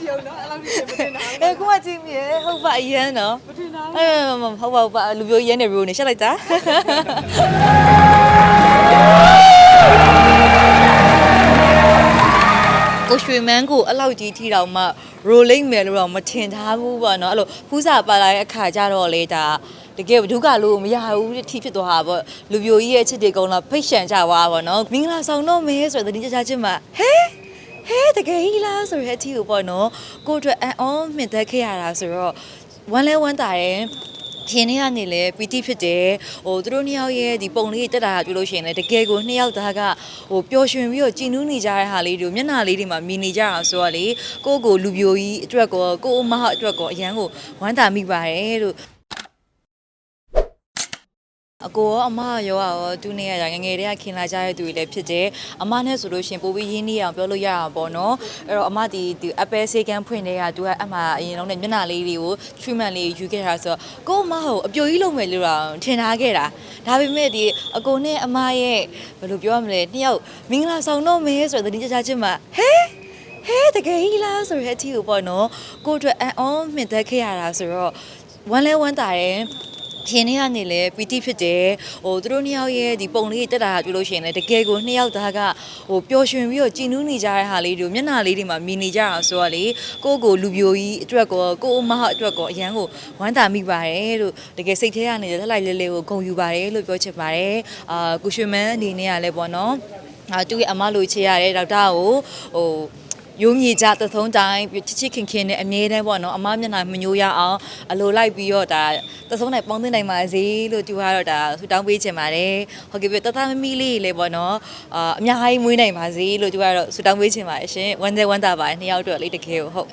ကြည့်အောင်နော်အဲ့လောက်ကြီးမတင်တာအဲကိုကကြည့်မြဲဟုတ်ပါအရန်နော်မတင်တာအဲဟုတ်ပါဟုတ်ပါလူပြိုရမ်းနေရိုးနေရှက်လိုက်တာကိုရွှေမန်းကိုအဲ့လောက်ကြီးထီတောင်မှရိုလိမ့်မယ်လို့တော့မထင်ထားဘူးပေါ့နော်အဲ့လိုဖူးစာပါလာတဲ့အခါကျတော့လေဒါတကယ်ဒုက္ခလို့မရဘူးထီဖြစ်သွားတာပေါ့လူပြိုကြီးရဲ့ချစ်တွေကုန်းတော့ဖိတ်ရှန်ကြသွားပါတော့မင်္ဂလာဆောင်တော့မေးဆိုတဲ့တတိယချချင်းမှာဟဲ ဟဲတကယ်ကြီးလားဆိုတဲ့အထီကိုပေါ့နော်ကိုအတွက်အန်အောမြင့်သက်ခဲ့ရတာဆိုတော့ဝမ်းလဲဝမ်းတာတယ်ရှင်နေကနေလဲပီတိဖြစ်တယ်ဟိုသူတို့နှစ်ယောက်ရဲ့ဒီပုံလေးတက်တာကတွေ့လို့ရှိရင်လည်းတကယ်ကိုနှစ်ယောက်သားကဟိုပျော်ရွှင်ပြီးတော့ကြည်နူးနေကြတဲ့ဟာလေးတွေမျက်နှာလေးတွေမှာမြင်နေကြတာဆိုတော့လေကိုယ့်ကိုလူပြိုကြီးအတွက်ကောကိုယ့်အမအတွက်ကောအရန်ကိုဝမ်းသာမိပါတယ်လို့ အကိုရောအမရောရောသူနဲ့ရငယ်ငယ်တည်းကခင်လာကြတဲ့သူတွေလည်းဖြစ်တယ်အမနဲ့ဆိုလို့ရှရင်ပိုပြီးရင်းနှီးအောင်ပြောလို့ရအောင်ပေါ့နော်အဲ့တော့အမဒီဒီ Apple ဆေးကန်းဖွင့်တဲ့ကသူကအမအရင်လုံးနဲ့မျက်နှာလေးတွေကို treatment လေးယူခဲ့တာဆိုတော့ကိုအမဟိုအပြိုကြီးလုံးမယ်လို့တော့ထင်ထားခဲ့တာဒါပေမဲ့ဒီအကိုနဲ့အမရဲ့ဘယ်လိုပြောရမလဲနှစ်ယောက်မင်္ဂလာဆောင်တော့မယ်ဆိုတဲ့တတိယချချင်းမှာဟဲဟဲတကယ်ကြီးလားဆိုတဲ့အထီကိုပေါ့နော်ကိုအတွက်အန်အောမြင့်သက်ခဲ့ရတာဆိုတော့ဝမ်းလဲဝမ်းတာတယ် ရှင်နေကနေလဲပီတိဖြစ်တယ်ဟိုသူတို့နှစ်ယောက်ရဲ့ဒီပုံလေးတက်တာကတွေ့လို့ရှိရင်လည်းတကယ်ကိုနှစ်ယောက်သားကဟိုပျော်ရွှင်ပြီးတော့ကြည်နူးနေကြတဲ့ဟာလေးတွေမျက်နှာလေးတွေမှာမြင်နေကြတာဆိုတော့လေကိုယ့်ကိုလူပြိုကြီးအတွက်ကောကိုယ့်အမအတွက်ကောအရန်ကိုဝမ်းသာမိပါတယ်လို့တကယ်စိတ်ထဲကနေလက်လိုက်လေးလေးကိုဂုဏ်ယူပါတယ်လို့ပြောချင်ပါတယ်အာကုရွှေမန်းအနေနဲ့ကလည်းပေါ့နော်အာသူ့ရဲ့အမလိုချေရတဲ့ဒေါက်တာကိုဟို ရိုးမြေကြသထုံးတိုင်းချစ်ချစ်ခင်ခင်နဲ့အမြဲတမ်းပေါ့နော်အမမျက်နှာမညိုရအောင်အလိုလိုက်ပြီးတော့ဒါသထုံးတိုင်းပေါင်းသိနိုင်ပါစေလို့သူကတော့ဒါဆူတောင်းပေးချင်ပါတယ်ဟုတ်ကဲ့ပြတသမမီလေးလေးပေါ့နော်အာအများကြီးမွေးနိုင်ပါစေလို့သူကတော့ဆူတောင်းပေးချင်ပါတယ်ရှင်ဝမ်းသက်ဝမ်းသာပါတယ်နှစ်ယောက်အတွက်လေးတကယ်ကိုဟုတ်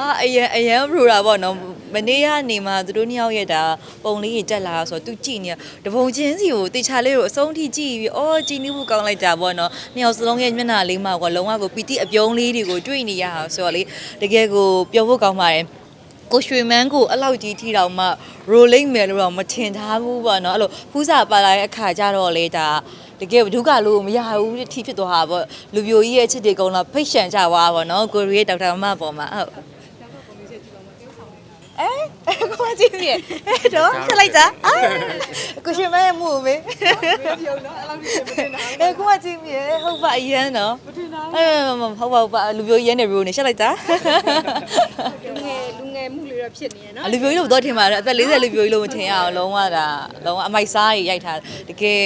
အာအရင်အရင်ပရိုတာပေါ့နော် မနေ့ကနေမှသူတို့နှစ်ယောက်ရဲ့ဒါပုံလေးကြီးတက်လာဆိုတော့သူကြည့်နေတပုံချင်းစီကိုတေချာလေးကိုအဆုံးထိကြည့်ပြီးအော်ကြည်နူးဖို့ကောင်းလိုက်တာပေါ့နော်နှစ်ယောက်စလုံးရဲ့မျက်နှာလေးမှာကလုံးဝကိုပီတိအပြုံးလေးတွေကိုတွေ့နေရအောင်ဆိုတော့လေတကယ်ကိုပျော်ဖို့ကောင်းပါတယ်ကိုရွှေမန်းကိုအဲ့လောက်ကြီးထီတောင်မှရိုလိမ့်မယ်လို့တော့မထင်ထားဘူးပေါ့နော်အဲ့လိုဖူးစာပါလာတဲ့အခါကျတော့လေဒါတကယ်ဒုက္ခလို့မရဘူးထီဖြစ်သွားတာပေါ့လူပြိုကြီးရဲ့ချစ်တွေကုန်းတော့ဖိတ်ရှန်ကြသွားပါတော့ကိုရီရဲ့ဒေါက်တာမမပေါ်မှာဟုတ် အဲကိုကြည့်မြဲအဲ့တော့ဆက်လိုက်တာအာကိုရှင်မဲမှုမေကြည့်အောင်နော်အဲ့လောက်ကြီးမတင်တာအဲကိုကြည့်မြဲဟုတ်ပါအရန်နော်မတင်တာအဲဟုတ်ပါဟုတ်ပါလူပြိုရမ်းနေရိုးနေရှက်လိုက်တာလူငယ်လူငယ်မှုလေးတော့ဖြစ်နေရနော်လူပြိုကြီးလို့တော့ထင်ပါတယ်အသက်40လူပြိုကြီးလို့မထင်ရအောင်လုံးဝဒါလုံးဝအမိုက်စားကြီးရိုက်ထားတကယ်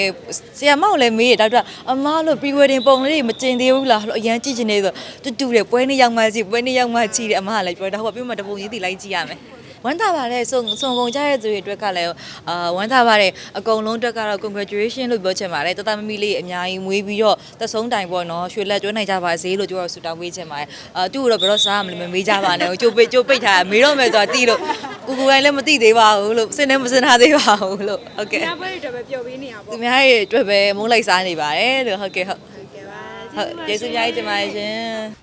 ဆရာမကိုလည်းမေးရဒေါက်တာအမလို့ pre wedding ပုံလေးတွေမကျင်သေးဘူးလားလို့အရန်ကြည့်ချင်နေဆိုတူတူတယ်ပွဲနေ့ရောက်မှစီပွဲနေ့ရောက်မှကြည့်တယ်အမကလည်းပြောတာဟိုကပြမတပုံကြီးတီလိုက်ကြည့်ရမယ် ဝမ်းသာပါတယ်စုံစုံကုန်ကြတဲ့သူတွေအတွက်ကလည်းအာဝမ်းသာပါတယ်အကုန်လုံးအတွက်ကတော့ congratulation လို့ပြောချင်ပါတယ်တသမမီလေးအများကြီးမွေးပြီးတော့သက်ဆုံးတိုင်ပေါ့နော်ရွှေလက်ကျွမ်းနိုင်ကြပါစေလို့ပြောတော့ဆုတောင်းပေးချင်ပါတယ်အာသူ့ကိုတော့ဘယ်တော့စားမလဲမမေးကြပါနဲ့ကြိုးပိတ်ကြိုးပိတ်ထားမေးတော့မယ်ဆိုတာတီးလို့ကိုကိုတိုင်းလည်းမသိသေးပါဘူးလို့စင်လည်းမစင်ထားသေးပါဘူးလို့ဟုတ်ကဲ့ညပွဲတွေတော့ပဲပျော်ပေးနေရပါသူပေါ့များရဲ့အတွက်ပဲမုန်းလိုက်စားနေပါတယ်လို့ဟုတ်ကဲ့ဟုတ်ဟုတ်ကဲ့ပါဟုတ်ကျေးဇူးအများကြီးတင်ပါတယ်ရှင်